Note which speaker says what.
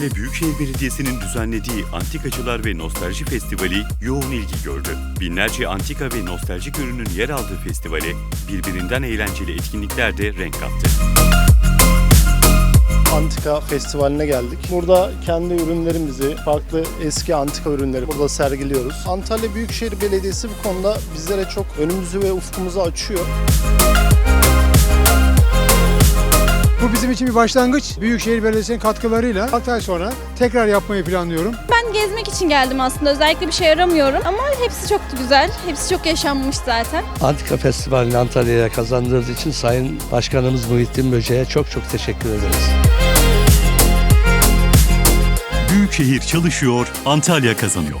Speaker 1: Büyükşehir Belediyesi'nin düzenlediği Antikacılar ve Nostalji Festivali yoğun ilgi gördü. Binlerce antika ve nostaljik ürünün yer aldığı festivale birbirinden eğlenceli etkinlikler de renk kattı.
Speaker 2: Antika Festivali'ne geldik. Burada kendi ürünlerimizi, farklı eski antika ürünleri burada sergiliyoruz. Antalya Büyükşehir Belediyesi bu konuda bizlere çok önümüzü ve ufkumuzu açıyor.
Speaker 3: Bu bizim için bir başlangıç. Büyükşehir Belediyesi'nin katkılarıyla 6 ay sonra tekrar yapmayı planlıyorum.
Speaker 4: Ben gezmek için geldim aslında. Özellikle bir şey aramıyorum. Ama hepsi çok güzel. Hepsi çok yaşanmış zaten.
Speaker 5: Antika Festivali'ni Antalya'ya kazandırdığı için Sayın Başkanımız Muhittin Böce'ye çok çok teşekkür ederiz.
Speaker 1: Büyükşehir çalışıyor, Antalya kazanıyor.